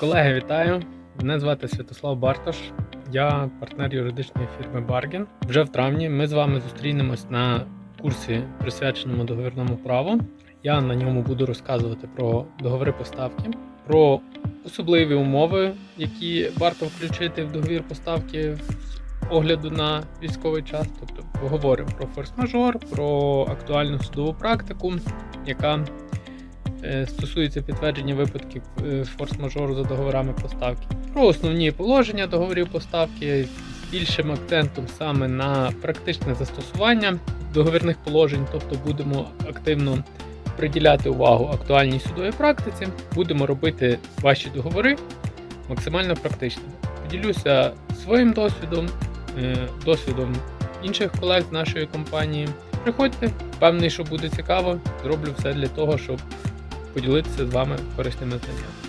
Колеги, вітаю! Мене звати Святослав Бартош. Я партнер юридичної фірми Барген. Вже в травні ми з вами зустрінемось на курсі, присвяченому договірному праву. Я на ньому буду розказувати про договори поставки, про особливі умови, які варто включити в договір поставки з огляду на військовий час. Тобто поговоримо про форс-мажор, про актуальну судову практику, яка стосується підтвердження випадків е, форс-мажору за договорами поставки, про основні положення договорів поставки з більшим акцентом саме на практичне застосування договірних положень, тобто будемо активно приділяти увагу актуальній судовій практиці, будемо робити ваші договори максимально практичними. Поділюся своїм досвідом, е, досвідом інших колег з нашої компанії. Приходьте, впевнений, що буде цікаво. Зроблю все для того, щоб поділитися з вами корисними знаннями.